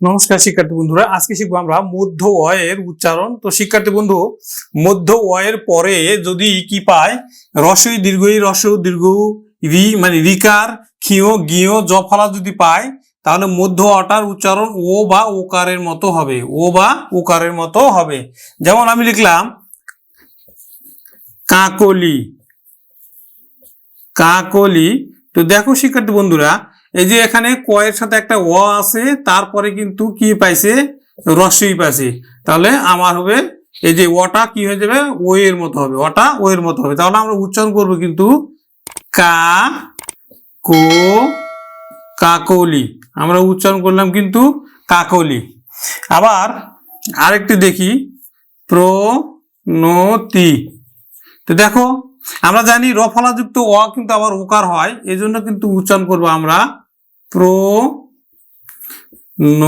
নমস্কার শিক্ষার্থী বন্ধুরা, আজকে শিখব আমরা মধ্য অয়ের উচ্চারণ। তো শিক্ষার্থী বন্ধু, মধ্য অয়ের পরে যদি কি পায় রসই দীর্ঘই, রস দীর্ঘ, রি মানে রিকার, ক্ষিয়, গিয়, জফলা যদি পায় তাহলে মধ্য অটার উচ্চারণ ও বা ওকারের মতো হবে, ও বা ওকারের মতো হবে। যেমন আমি লিখলাম, কাকলি কাকলি। তো দেখো শিক্ষার্থী বন্ধুরা এই যে এখানে কয়ের সাথে একটা অ আছে, তারপরে কিন্তু কি পাইছে? রস্যই পাইছে। তাহলে আমার হবে, এই যে অটা কি হয়ে যাবে? ও এর মতো হবে অটা ও এর মতো হবে। তাহলে আমরা উচ্চারণ করব কিন্তু কা, কো, কাকলি। আমরা উচ্চারণ করলাম কিন্তু কাকলি। আবার আরেকটি দেখি প্রনতি তো দেখো, আমরা জানি রফলাযুক্ত অ কিন্তু আবার ওকার হয় এই জন্য কিন্তু উচ্চারণ করব আমরা প্র ন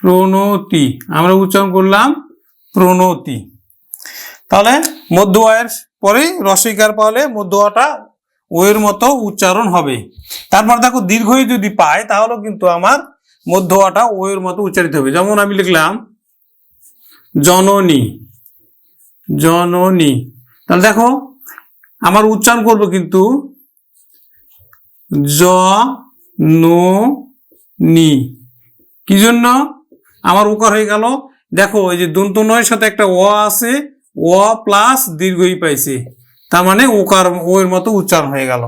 প্রণতি। আমরা উচ্চারণ করলাম প্রণতি। তাহলে মধ্য আয়ের পরে রসইকার পাহলে মধ্য আটা ও এর মতো উচ্চারণ হবে। তারপর দেখো দীর্ঘই যদি পায়, তাহলেও কিন্তু আমার মধ্য আটা ও এর মতো উচ্চারিত হবে। যেমন আমি লিখলাম, জননী জননী। তাহলে দেখো, আমার উচ্চারণ করব কিন্তু জ, নো, নি। কি জন্য? আমার উকার হয়ে গেল। দেখো, এই যে দন্ত নয়ের সাথে একটা অ আছে, অ প্লাস দীর্ঘই পাইছে। তার মানে ওকার ও এর মতো উচ্চারণ হয়ে গেল।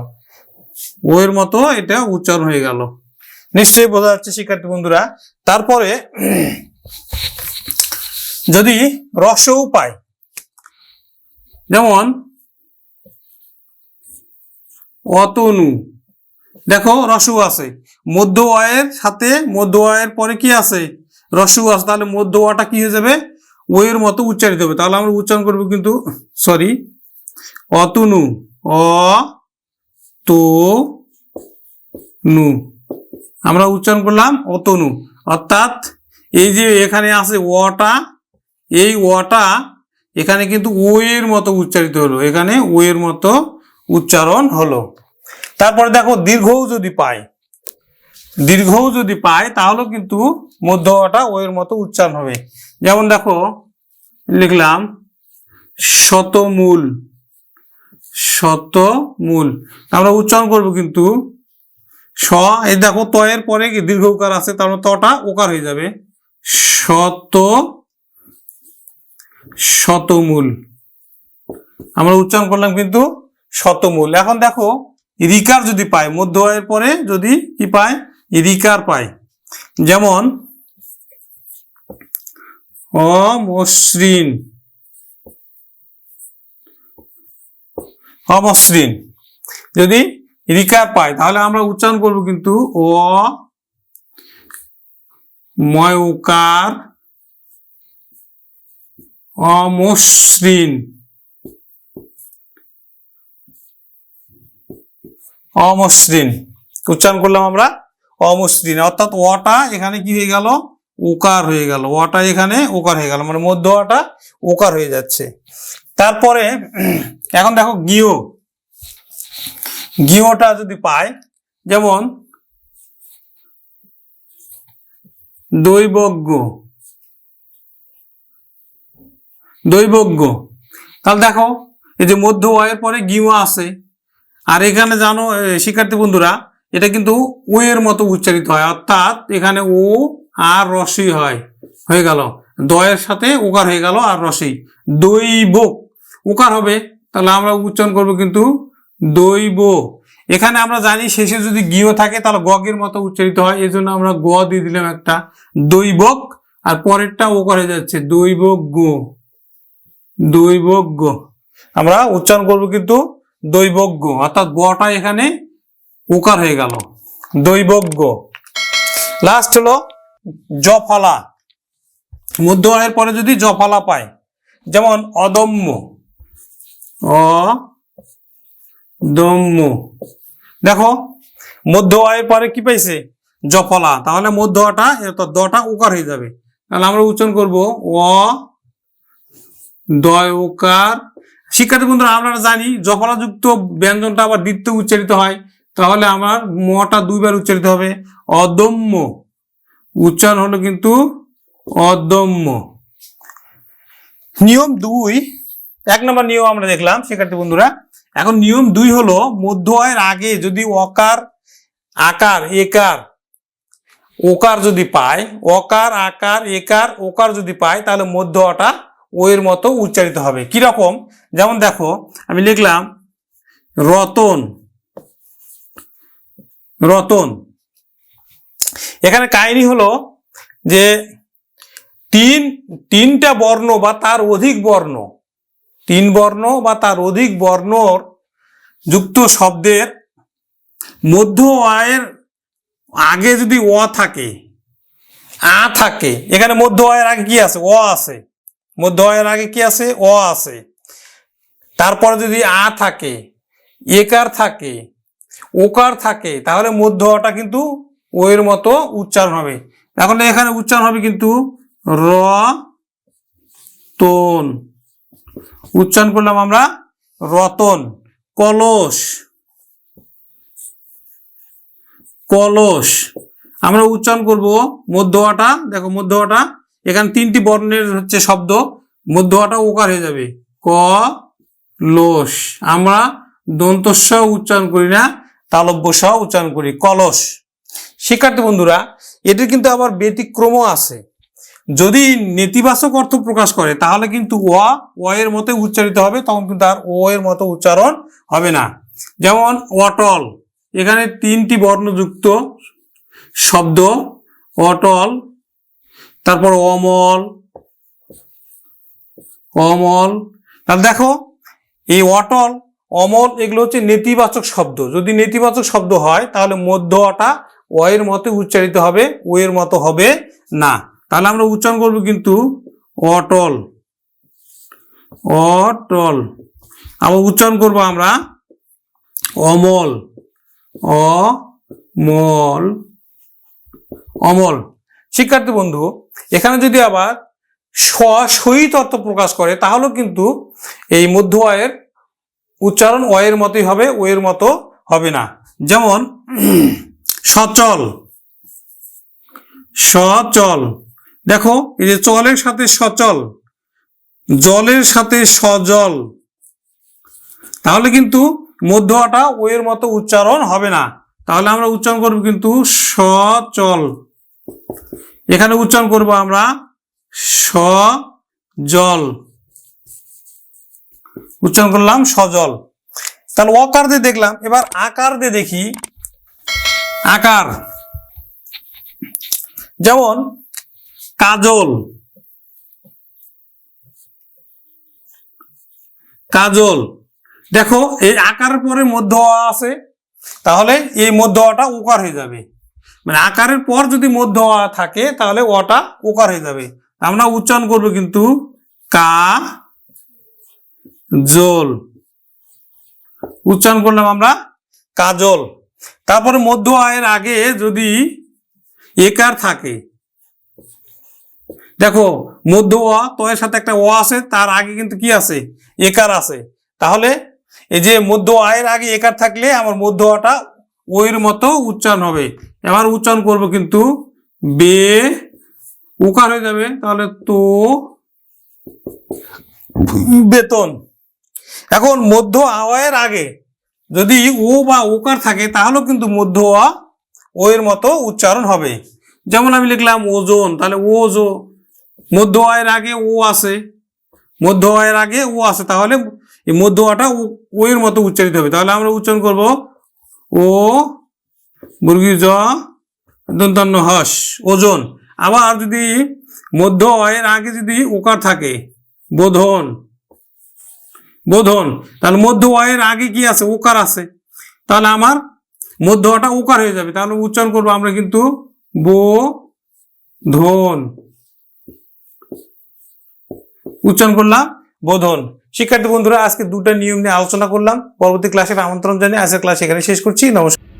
ও এর মতো এটা উচ্চারণ হয়ে গেল। নিশ্চয়ই বোঝা যাচ্ছে, শিক্ষার্থী বন্ধুরা। তারপরে, যদি রসও পায়, যেমন, অতনু। দেখো রসু আছে। মধ্য অয়ের সাথে মধ্য অয়ের পরে কি আছে? রসু আছে। তাহলে মধ্য অটা কি হয়ে যাবে? ওয়ের মতো উচ্চারিত হবে। তাহলে আমরা উচ্চারণ করব কিন্তু সরি অতনু অ তো নু আমরা উচ্চারণ করলাম অতনু। অর্থাৎ এই যে এখানে আছে অটা এই অটা এখানে কিন্তু ও এর মতো উচ্চারিত হলো। এখানে ও এর মতো উচ্চারণ হলো। তারপরে দেখো দীর্ঘও যদি পায়, দীর্ঘও যদি পায়, তাহলেও কিন্তু মধ্য অটা ও এর মতো উচ্চারণ হবে। যেমন দেখো, লিখলাম, শতমূল শতমূল। আমরা উচ্চারণ করব কিন্তু স, এই দেখো তয়ের পরে কি দীর্ঘ উকার আছে তার তটা ওকার হয়ে যাবে। শত, শতমূল। আমরা উচ্চারণ করলাম কিন্তু শতমূল। এখন দেখো রিকার যদি পায়, মধ্য আয়ের পরে যদি কি পায়? রিকার পায়। যেমন, অমসৃণ। অমসৃণ। যদি রিকার পায়, তাহলে আমরা উচ্চারণ করব কিন্তু অ, ময়কার, অমসৃণ। অমসৃণ উচ্চারণ করলাম আমরা অমসৃণ অর্থাৎ ওটা এখানে কি হয়ে গেল? ওকার হয়ে গেল। ওটা এখানে ওকার হয়ে গেল। মানে মধ্য ওটা ওকার হয়ে যাচ্ছে। তারপরে এখন দেখো গিও। গিওটা যদি পায় যেমন দৈবজ্ঞ। দৈবজ্ঞ। তাহলে দেখো, এই যে মধ্য অয়ের পরে গিও আছে আর এখানে জানো শিক্ষার্থী বন্ধুরা, এটা কিন্তু ও এর মতো উচ্চারিত হয়, অর্থাৎ এখানে ও আর রসই হয়, হয়ে গেল। দয়ের সাথে ওকার হয়ে গেল আর রসই। দৈব। ওকার হবে, তাহলে আমরা উচ্চারণ করব কিন্তু দৈব। এখানে আমরা জানি শেষে যদি গিও থাকে, তাহলে গগের মতো উচ্চারিত হয়, এই জন্য আমরা গ দিয়ে দিলাম একটা। দৈবক, আর পরেরটা ওকার হয়ে যাচ্ছে, দৈবজ্ঞ। দৈবজ্ঞ। আমরা উচ্চারণ করব কিন্তু দৈবজ্ঞ। অর্থাৎ বটা এখানে উকার হয়ে গেল। দৈবজ্ঞ। লাস্ট হলো জফলা। মধ্য আয়ের পরে যদি জফলা পায়, যেমন অদম্য। অ দম্য দেখো মধ্য আয়ের পরে কি পাইছে? জফলা। তাহলে মধ্য আটা দটা উকার হয়ে যাবে। তাহলে আমরা উচ্চারণ করব অ দয় ওকার শিক্ষার্থী বন্ধুরা, আমরা জানি জফলাযুক্ত ব্যঞ্জনটা আবার দ্বিতীয় উচ্চারিত হয়। তাহলে আমার মটা দুইবার উচ্চারিত হবে। অদম্য। উচ্চারণ হলো কিন্তু অদম্য। নিয়ম দুই। এক নম্বর নিয়ম আমরা দেখলাম, শিক্ষার্থী বন্ধুরা। এখন নিয়ম দুই হলো, মধ্য আয়ের আগে যদি অকার, আকার, একার, ওকার যদি পায়, অকার, আকার, একার, ওকার যদি পায়, তাহলে মধ্য অটা ও এর মতো উচ্চারিত হবে। কীরকম যেমন দেখো, আমি লিখলাম, রতন। রতন। এখানে কাহিনী হলো যে তিন, তিনটা বর্ণ বা তার অধিক বর্ণ, তিন বর্ণ বা তার অধিক বর্ণর যুক্ত শব্দের মধ্য আয়ের আগে যদি অ থাকে, আ থাকে, এখানে মধ্য আয়ের আগে কি আছে? অ আছে। মধ্য আয়ের আগে কি আছে? অ আছে। তারপরে যদি আ থাকে, একার থাকে, ওকার থাকে, তাহলে মধ্য অটা কিন্তু ও এর মতো উচ্চারণ হবে। এখন এখানে উচ্চারণ হবে কিন্তু র, তন। উচ্চারণ করলাম আমরা রতন, কলস। কলস। আমরা উচ্চারণ করব মধ্যটা দেখো মধ্যটা এখানে তিনটি বর্ণের হচ্ছে শব্দ মধ্যটা ওকার হয়ে যাবে। ক, লোস। আমরা দন্তস্ব উচ্চারণ করি না, তালব্য সহ উচ্চারণ করি, কলস। শিক্ষার্থী বন্ধুরা, এটির কিন্তু আবার ব্যতিক্রমও আছে। যদি নেতিবাচক অর্থ প্রকাশ করে, তাহলে কিন্তু অ অ এর মতো উচ্চারিত হবে, তখন কিন্তু আর ও এর মতো উচ্চারণ হবে না। যেমন, অটল। এখানে তিনটি বর্ণযুক্ত শব্দ, অটল তারপর অমল অমল। তাহলে দেখো, এই অটল, অমল এগুলো হচ্ছে নেতিবাচক শব্দ। যদি নেতিবাচক শব্দ হয়, তাহলে মধ্য অটা অ এর মতো উচ্চারিত হবে ও এর মতো হবে না। তাহলে আমরা উচ্চারণ করব কিন্তু অটল অটল। আবার উচ্চারণ করব আমরা অমল অমল অমল। শিক্ষার্থী বন্ধু এখানে যদি আবার সহিত অর্থ প্রকাশ করে, তাহলেও কিন্তু এই মধ্য আয়ের উচ্চারণ অ এর মতোই হবে ও এর মতো হবে না। যেমন, সচল। সচল। দেখো, এই যে চলের সাথে সচল, জলের সাথে সজল, তাহলে কিন্তু মধ্যটা ও এর মতো উচ্চারণ হবে না। তাহলে আমরা উচ্চারণ করব কিন্তু সচল। এখানে উচ্চারণ করব আমরা সজল। উচ্চারণ করলাম সজল। তাহলে অকার দিয়ে দেখলাম, এবার আকার দিয়ে দেখি। আকার। যেমন কাজল। কাজল। দেখো, এই আকারের পরে মধ্য আছে, তাহলে এই মধ্য উকার হয়ে যাবে। মানে আকারের পর যদি মধ্য থাকে, তাহলে অটা ওকার হয়ে যাবে। আমরা উচ্চারণ করব কিন্তু কা জল। উচ্চারণ করলাম আমরা কাজল। তারপরে মধ্য আয়ের আগে যদি একার থাকে, দেখো মধ্য অ, তয়ের সাথে একটা অ আছে, তার আগে কিন্তু কি আছে? একার আছে। তাহলে এই যে মধ্য আয়ের আগে একার থাকলে আমার মধ্য অটা ওইর মতো উচ্চারণ হবে। এবার উচ্চারণ করব কিন্তু বে, উকার হয়ে যাবে, তাহলে তো বেতন। এখন মধ্য আওয়ায়ের আগে যদি ও বা ওকার থাকে, তাহলেও কিন্তু মধ্য আ ও এর মতো উচ্চারণ হবে। যেমন আমি লিখলাম ওজন, তাহলে ও ওজো, মধ্য আয়ের আগে ও আছে, মধ্য আয়ের আগে ও আছে, তাহলে এই মধ্য আটা ও এর মতো উচ্চারিত হবে। তাহলে আমরা উচ্চারণ করব ও মুরগি জ, দন্তান্ন হস, ওজন। আবার যদি মধ্য আয়ের আগে যদি ওকার থাকে, বোধন। বোধন। তাহলে মধ্য আয়ের আগে কি আছে? ওকার আছে। তাহলে আমার মধ্য আটা ওকার হয়ে যাবে। তাহলে উচ্চারণ করব আমরা কিন্তু বো ধন উচ্চারণ করলাম বোধন। শিক্ষার্থী বন্ধুরা, আজকে দুটো নিয়ম নিয়ে আলোচনা করলাম। পরবর্তী ক্লাসের আমন্ত্রণ জানিয়ে আজকের ক্লাস এখানে শেষ করছি। নমস্কার।